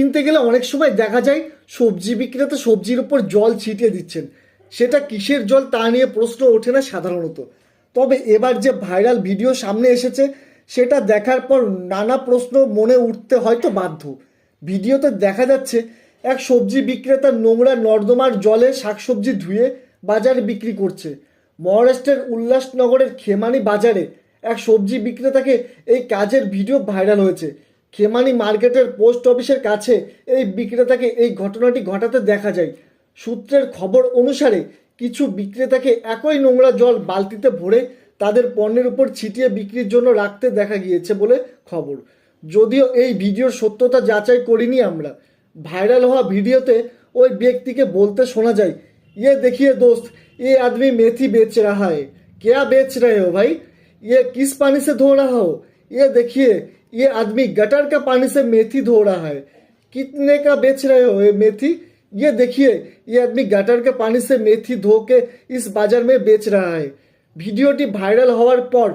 কিনতে গেলে অনেক সময় দেখা যায় সবজি বিক্রেতা সবজির উপর জল ছিটিয়ে দিচ্ছেন। সেটা কিসের জল তা নিয়ে প্রশ্ন ওঠে না সাধারণত। তবে এবার যে ভাইরাল ভিডিও সামনে এসেছে, সেটা দেখার পর নানা প্রশ্ন মনে উঠতে হয়তো বাধ্য। ভিডিওতে দেখা যাচ্ছে, এক সবজি বিক্রেতা নোংরা নর্দমার জলে শাকসবজি ধুয়ে বাজারে বিক্রি করছে। মহারাষ্ট্রের উল্লাসনগরের খেমানি বাজারে এক সবজি বিক্রেতাকে এই কাজের ভিডিও ভাইরাল হয়েছে। খেমানি মার্কেটের পোস্ট অফিসের কাছে এই বিক্রেতাকে এই ঘটনাটি ঘটাতে দেখা যায় সূত্রের খবর অনুসারে কিছু বিক্রেতাকে একই নোংরা জল বালতিতে ভরে তাদের পণ্যের উপর ছিটিয়ে বিক্রির জন্য রাখতে দেখা গিয়েছে বলে খবর যদিও এই ভিডিওর সত্যতা যাচাই করিনি আমরা ভাইরাল হওয়া ভিডিওতে ওই ব্যক্তিকে বলতে শোনা যায় ये देखिए दोस्त ये आदमी मेथी बेच रहा है क्या बेच रहे हो भाई ये किस पानी से धो रहा हो ये देखिए ये आदमी गटर का पानी से मेथी धो रहा है कितने का बेच रहे हो ये मेथी ये देखिए ये आदमी गटर के पानी से मेथी धो के इस बाजार में बेच रहा है ভিডিওটি ভাইরাল হওয়ার পর